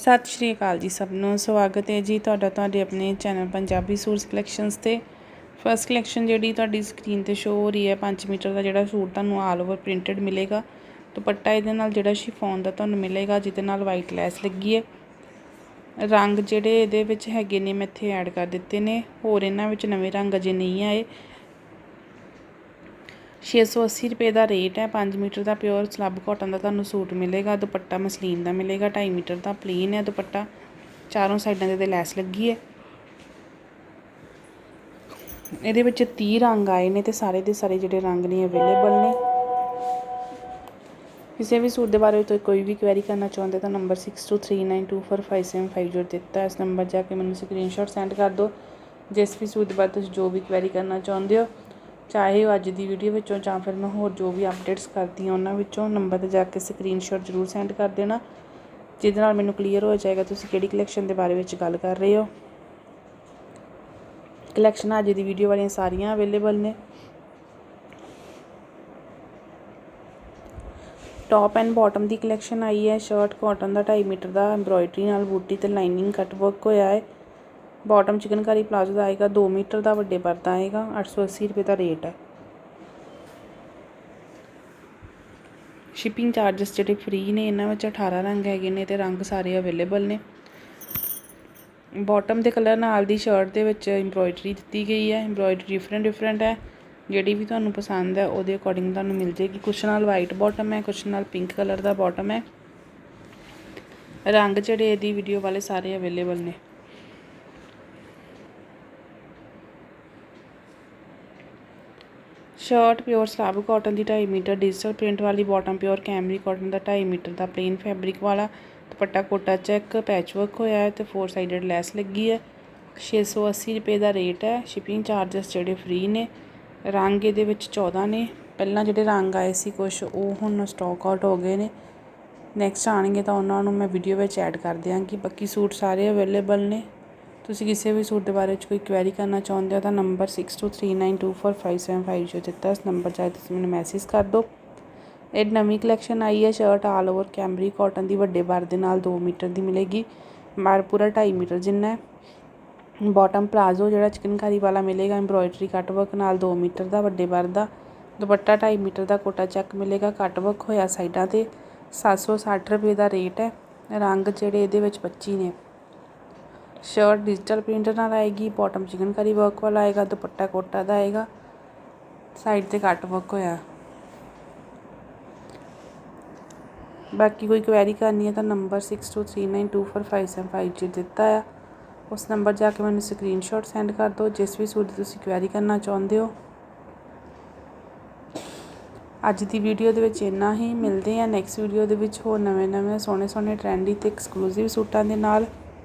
ਸਤਿ ਸ਼੍ਰੀ ਅਕਾਲ ਜੀ ਸਭ ਨੂੰ। ਸਵਾਗਤ ਹੈ ਜੀ ਤੁਹਾਡਾ ਤੁਹਾਡੇ ਆਪਣੇ ਚੈਨਲ ਪੰਜਾਬੀ ਸੂਟਸ ਕਲੈਕਸ਼ਨਸ ਤੇ। ਫਰਸਟ ਕਲੈਕਸ਼ਨ ਜਿਹੜੀ ਤੁਹਾਡੀ ਸਕਰੀਨ ਤੇ ਸ਼ੋ ਹੋ ਰਹੀ ਹੈ 5 ਮੀਟਰ ਦਾ ਜਿਹੜਾ ਸੂਟ ਤੁਹਾਨੂੰ ਆਲ ਓਵਰ ਪ੍ਰਿੰਟਡ ਮਿਲੇਗਾ। ਦੁਪੱਟਾ ਇਹਦੇ ਨਾਲ ਜਿਹੜਾ ਸ਼ਿਫੋਨ ਦਾ ਤੁਹਾਨੂੰ ਮਿਲੇਗਾ, ਜਿਹਦੇ ਨਾਲ ਵਾਈਟ ਲੈਸ ਲੱਗੀ ਹੈ। ਰੰਗ ਜਿਹੜੇ ਇਹਦੇ ਵਿੱਚ ਹੈਗੇ ਨੇ, ਮੈਂ ਇੱਥੇ ਐਡ ਕਰ ਦਿੱਤੇ ਨੇ। ਹੋਰ ਇਹਨਾਂ ਵਿੱਚ ਨਵੇਂ ਰੰਗ ਅਜੇ ਨਹੀਂ ਆਏ। 680 ਰੁਪਏ ਦਾ ਰੇਟ ਹੈ। 5 ਮੀਟਰ ਦਾ ਪਿਓਰ ਸਲੱਬ ਕਾਟਨ ਦਾ ਤੁਹਾਨੂੰ ਸੂਟ ਮਿਲੇਗਾ। ਦੁਪੱਟਾ ਮਸਲੀਨ ਦਾ ਮਿਲੇਗਾ। 2.5 ਮੀਟਰ ਦਾ ਪਲੇਨ ਹੈ ਦੁਪੱਟਾ। ਚਾਰੋਂ ਸਾਈਡਾਂ ਤੇ ਲੈਸ ਲੱਗੀ ਹੈ। ਇਹਦੇ ਵਿੱਚ 30 ਰੰਗ ਆਏ ਨੇ ਤੇ ਸਾਰੇ ਦੇ ਸਾਰੇ ਜਿਹੜੇ ਰੰਗ ਨੇ ਅਵੇਲੇਬਲ ਨੇ। ਕਿਸੇ ਵੀ ਸੂਟ ਦੇ ਬਾਰੇ ਵਿੱਚ ਕੋਈ ਵੀ ਕੁਐਰੀ ਕਰਨਾ ਚਾਹੁੰਦੇ ਤਾਂ ਨੰਬਰ 6239245750 ਦਿੱਤਾ ਇਸ ਨੰਬਰ ਜਾ ਕੇ ਮੈਨੂੰ ਸਕਰੀਨਸ਼ਾਟ ਸੈਂਡ ਕਰ ਦਿਓ। ਜਿਸ ਵੀ ਸੂਟ ਦੇ ਬਾਰੇ ਤੁਸੀਂ ਜੋ ਵੀ ਕੁਐਰੀ ਕਰਨਾ ਚਾਹੁੰਦੇ ਹੋ ਚਾਹੇ ਉਹ ਅੱਜ ਦੀ ਵੀਡੀਓ ਵਿੱਚੋਂ ਜਾਂ ਫਿਰ ਮੈਂ ਹੋਰ ਜੋ ਵੀ ਅਪਡੇਟਸ ਕਰਦੀ ਹਾਂ, ਉਹਨਾਂ ਵਿੱਚੋਂ ਨੰਬਰ ਤੇ ਜਾ ਕੇ ਸਕਰੀਨਸ਼ਾਟ ਜ਼ਰੂਰ ਸੈਂਡ ਕਰ ਦੇਣਾ, ਜਿਹਦੇ ਨਾਲ ਮੈਨੂੰ ਕਲੀਅਰ ਹੋ ਜਾਏਗਾ ਤੁਸੀਂ ਕਿਹੜੀ ਕਲੈਕਸ਼ਨ ਦੇ ਬਾਰੇ ਵਿੱਚ ਗੱਲ ਕਰ ਰਹੇ ਹੋ। ਕਲੈਕਸ਼ਨ ਅੱਜ ਦੀ ਵੀਡੀਓ ਵਾਲੀਆਂ ਸਾਰੀਆਂ ਅਵੇਲੇਬਲ ਨੇ। ਟੌਪ ਐਂਡ ਬਾਟਮ ਦੀ ਕਲੈਕਸ਼ਨ ਆਈ ਹੈ ਸ਼ਰਟ ਕਾਟਨ ਦਾ 2.5 ਮੀਟਰ ਦਾ ਐਮਬ੍ਰੋਇਡਰੀ ਨਾਲ ਬੂਟੀ ਤੇ ਲਾਈਨਿੰਗ ਕੱਟ ਵਰਕ ਹੋਇਆ ਹੈ। ਬਾਟਮ ਚਿਕਨਕਾਰੀ ਪਲਾਜ਼ੋ ਦਾ ਆਏਗਾ 2 ਮੀਟਰ ਦਾ, ਵੱਡੇ ਪਰਦਾ ਆਏਗਾ 880 ਰੁਪਏ ਦਾ ਰੇਟ ਹੈ। ਸ਼ਿਪਿੰਗ ਚਾਰजेस ਜਿਹੜੇ ਫ੍ਰੀ ਨੇ, ਇਹਨਾਂ ਵਿੱਚ 18 ਰੰਗ ਹੈਗੇ ਨੇ ਤੇ ਰੰਗ ਸਾਰੇ ਅਵੇਲੇਬਲ ਨੇ। ਬਾਟਮ ਦੇ ਕਲਰ ਨਾਲ ਦੀ ਸ਼ਰਟ ਦੇ ਵਿੱਚ ਐਮਬ੍ਰੋਇਡਰੀ ਦਿੱਤੀ ਗਈ ਹੈ ਐਮਬ੍ਰੋਇਡਰੀ ਡਿਫਰੈਂਟ ਡਿਫਰੈਂਟ ਹੈ। ਜਿਹੜੀ ਵੀ ਤੁਹਾਨੂੰ ਪਸੰਦ ਹੈ, ਉਹਦੇ ਅਕੋਰਡਿੰਗ ਤੁਹਾਨੂੰ ਮਿਲ ਜੇਗੀ ਕੁਛ ਨਾਲ ਵਾਈਟ ਬਾਟਮ ਹੈ, ਕੁਛ ਨਾਲ ਪਿੰਕ ਕਲਰ ਦਾ ਬਾਟਮ ਹੈ। ਰੰਗ ਜਿਹੜੇ ਇਹਦੀ ਵੀਡੀਓ ਵਾਲੇ ਸਾਰੇ ਅਵੇਲੇਬਲ ਨੇ। ਸ਼ਰਟ ਪਿਓਰ ਸਲੈਬ ਕਾਟਨ ਦੀ 2.5 ਮੀਟਰ, ਡਿਜੀਟਲ ਪ੍ਰਿੰਟ ਵਾਲੀ ਬਾਟਮ ਪਿਓਰ ਕੈਮਰੀ ਕਾਟਨ ਦਾ 2.5 ਮੀਟਰ ਦਾ ਪਲੇਨ ਫੈਬਰਿਕ ਵਾਲਾ ਦੁਪੱਟਾ ਕੋਟਾ ਚੈੱਕ ਪੈਚ ਵਰਕ ਹੋਇਆ ਹੈ ਤੇ ਫੋਰ ਸਾਈਡਡ ਲੈਸ ਲੱਗੀ ਹੈ। 680 ਰੁਪਏ ਦਾ ਰੇਟ ਹੈ। ਸ਼ਿਪਿੰਗ ਚਾਰजेस ਜਿਹੜੇ ਫ੍ਰੀ ਨੇ, ਰੰਗ ਇਹਦੇ ਵਿੱਚ 14 ਨੇ। ਪਹਿਲਾਂ ਜਿਹੜੇ ਰੰਗ ਆਏ ਸੀ ਕੁਝ ਉਹ ਹੁਣ ਸਟਾਕ ਆਊਟ ਹੋ ਗਏ ਨੇ। ਨੈਕਸਟ ਆਣਗੇ ਤਾਂ ਉਹਨਾਂ ਨੂੰ ਮੈਂ ਵੀਡੀਓ ਵਿੱਚ ਐਡ ਕਰ ਦਿਆਂਗੀ। ਬਾਕੀ ਸੂਟ ਸਾਰੇ ਅਵੇਲੇਬਲ ਨੇ। ਤੁਸੀਂ ਕਿਸੇ ਵੀ ਸੂਟ ਦੇ ਬਾਰੇ ਵਿੱਚ ਕੋਈ ਕੁਐਰੀ ਕਰਨਾ ਚਾਹੁੰਦੇ ਹੋ ਤਾਂ ਨੰਬਰ 6239245750 ਦਿੱਤਾ ਇਸ ਨੰਬਰ 'ਤੇ ਤੁਸੀਂ ਮੈਨੂੰ ਮੈਸੇਜ ਕਰ ਦਿਓ। ਇਹ ਨਵੀਂ ਕਲੈਕਸ਼ਨ ਆਈ ਹੈ shirt all over cambric cotton ਦੀ, ਵੱਡੇ ਬਾਰ ਦੇ ਨਾਲ 2 ਮੀਟਰ ਦੀ ਮਿਲੇਗੀ। ਬਾਰ ਪੂਰਾ 2.5 ਮੀਟਰ ਜਿੰਨਾ ਹੈ। ਬਾਟਮ ਪਲਾਜ਼ੋ ਜਿਹੜਾ ਚਿਕਨਕਾਰੀ ਵਾਲਾ ਮਿਲੇਗਾ ਐਮਬ੍ਰੋਇਡਰੀ ਕੱਟ ਵਰਕ ਨਾਲ 2 ਮੀਟਰ ਦਾ, ਵੱਡੇ ਬਾਰ ਦਾ। ਦੁਪੱਟਾ 2.5 ਮੀਟਰ ਦਾ, ਕੋਟਾ ਚੈੱਕ ਮਿਲੇਗਾ ਕੱਟ ਵਰਕ ਹੋਇਆ ਸਾਈਡਾਂ ਤੇ। 760 ਰੁਪਏ ਦਾ ਰੇਟ ਹੈ। ਰੰਗ ਜਿਹੜੇ ਇਹਦੇ ਵਿੱਚ 25 ਨੇ। ਸ਼ਰਟ ਡਿਜੀਟਲ ਪ੍ਰਿੰਟ ਨਾਲ ਆਏਗੀ ਬਾਟਮ ਚਿਕਨਕਾਰੀ ਵਰਕ ਵਾਲਾ ਆਏਗਾ, ਦੁਪੱਟਾ ਕੋਟਾ ਦਾ ਆਏਗਾ ਸਾਈਡ ਤੇ ਕੱਟ ਵਰਕ ਹੋਇਆ। ਬਾਕੀ ਕੋਈ ਕੁਐਰੀ ਕਰਨੀ ਹੈ ਤਾਂ ਨੰਬਰ 6239245750 ਦਿੱਤਾ ਆ। ਉਸ ਨੰਬਰ ਜਾ ਕੇ ਮੈਨੂੰ ਸਕਰੀਨਸ਼ਾਟ ਸੈਂਡ ਕਰ ਦਿਓ, ਜਿਸ ਵੀ ਸੂਟ ਦੀ ਤੁਸੀਂ ਕੁਐਰੀ ਕਰਨਾ ਚਾਹੁੰਦੇ ਹੋ। ਅੱਜ ਦੀ ਵੀਡੀਓ ਦੇ ਵਿੱਚ ਇੰਨਾ ਹੀ। ਮਿਲਦੇ ਆ ਨੈਕਸਟ ਵੀਡੀਓ ਦੇ ਵਿੱਚ ਹੋਰ ਨਵੇਂ ਨਵੇਂ ਸੋਹਣੇ ਸੋਹਣੇ ਟ੍ਰੈਂਡੀ ਤੇ ਐਕਸਕਲੂਸਿਵ ਸੂਟਾਂ ਦੇ ਨਾਲ।